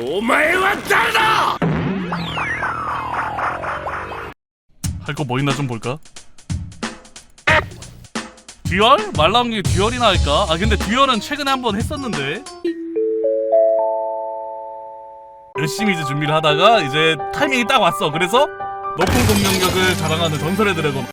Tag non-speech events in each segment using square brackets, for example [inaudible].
お前は誰だ 할 거 뭐 있나 좀 볼까? 듀얼? 말 나온 게 듀얼이나 할까? 아 근데 듀얼은 최근에 한 번 했었는데 열심히 이제 준비를 하다가 이제 타이밍이 딱 왔어 그래서 높은 공격력을 자랑하는 전설의 드래곤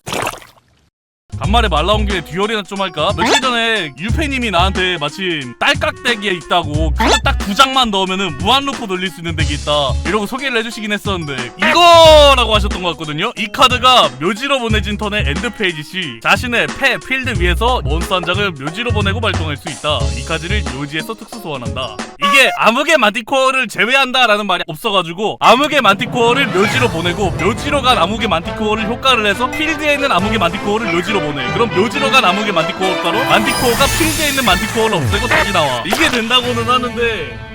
간만에 말 나온 김에 듀얼이나 좀 할까? 며칠 전에 유페님이 나한테 마침 딸깍대기에 있다고 그거 딱두 장만 넣으면은 무한루프 돌릴 수 있는 덱이 있다. 이러고 소개를 해주시긴 했었는데 이거라고 하셨던 것 같거든요. 이 카드가 묘지로 보내진 턴에 엔드페이지 시 자신의 패 필드 위에서 몬스터 한 장을 묘지로 보내고 발동할 수 있다. 이 카드를 묘지에서 특수 소환한다 이게 암흑의 만티코어를 제외한다라는 말이 없어가지고 암흑의 만티코어를 묘지로 보내고 묘지로 간 암흑의 만티코어를 효과를 해서 필드에 있는 암흑의 만티코어를 묘지로 보내. 그럼 묘지로 간 암흑의 만티코어 효과로 만티코어가 필드에 있는 만티코어를 없애고 다시 나와. 이게 된다고는 하는데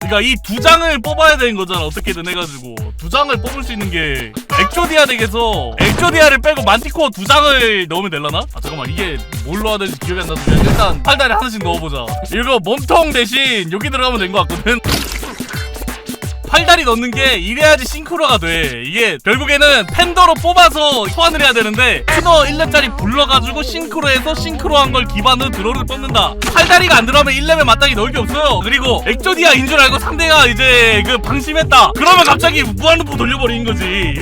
그러니까 이 두 장을 뽑아야 되는 거잖아 어떻게든 해가지고. 두 장을 뽑을 수 있는 게 엑조디아 덱에서 엑조디아를 빼고 만티코어 두 장을 넣으면 될라나? 아 잠깐만 이게 뭘 넣어야 되는지 기억이 안 나서 일단 팔다리 하나씩 넣어보자. 이거 몸통 대신 여기 들어가면 된 것 같거든 팔다리 넣는 게 이래야지 싱크로가 돼. 이게 결국에는 팬더로 뽑아서 소환을 해야 되는데 스너 1렙짜리 불러가지고 싱크로해서 싱크로한 걸 기반으로 드로를 뽑는다. 팔다리가 안 들어가면 1렙에 마땅히 넣을 게 없어요. 그리고 엑조디아인 줄 알고 상대가 이제 그 방심했다. 그러면 갑자기 무한루프 돌려버리는 거지.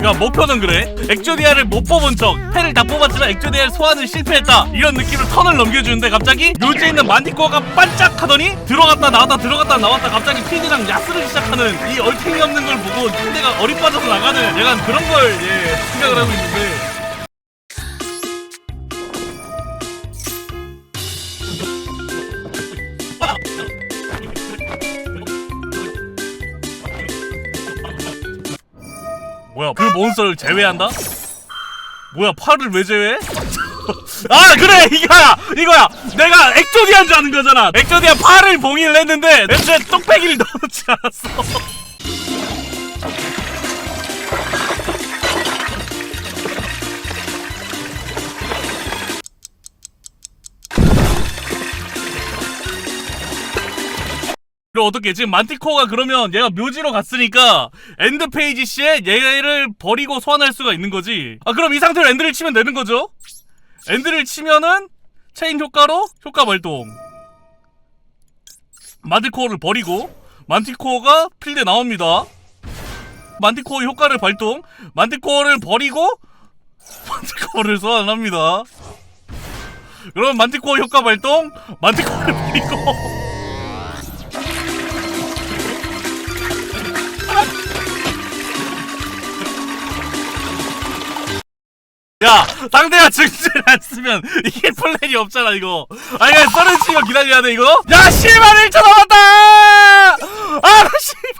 그러니까 목표는 그래? 엑조디아를 못 뽑은 척 패를 다 뽑았지만 엑조디아를 소환을 실패했다. 이런 느낌으로 턴을 넘겨주는데 갑자기 묘지에 있는 만디코어가 반짝하더니 들어갔다 나왔다 들어갔다 나왔다 갑자기 필드랑 야스를 시작하는 이 얼탱이 없는 걸 보고 상대가 어리빠져서 나가는 약간 그런 걸 예, 생각을 하고 있는데 뭐야 그 몬스터를 제외한다? 뭐야 팔을 왜 제외해? [laughs] 아 그래 이거야 이거야 내가 엑조디아인 줄 아는 거잖아 엑조디아 팔을 봉인을 했는데 애초에 똥배기를 [laughs] 넣어놓지 않았어 그럼 어떻게 지금 만티코어가 그러면 얘가 묘지로 갔으니까 엔드 페이지 시에 얘를 버리고 소환할 수가 있는 거지. 아 그럼 이 상태로 엔드를 치면 되는 거죠? 엔드를 치면은 체인 효과로 효과 발동. 만티코어를 버리고 만티코어가 필드에 나옵니다. 만티코어 효과를 발동. 만티코어를 버리고 만티코어를 소환합니다. 그럼 만티코어 효과 발동. 만티코어를 버리고. 야 상대가 증진을 안 쓰면 이게 플랜이 없잖아 이거. 아니 그냥 썰을 치면 기다려야 돼 이거? 야 씨발 1초 남았다! 아 씨발.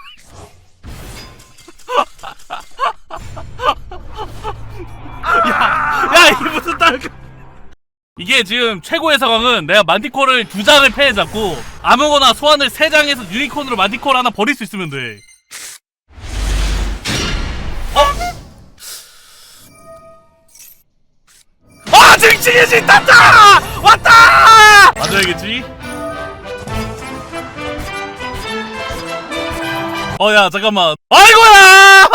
[laughs] 야야 이게 무슨 딸 이게 지금 최고의 상황은 내가 만티코를 두 장을 패해 잡고 아무거나 소환을 세 장에서 유니콘으로 만티코를 하나 버릴 수 있으면 돼 증식이지 땄다! 왔다! 맞아야겠지? 어 야 잠깐만 아이고야!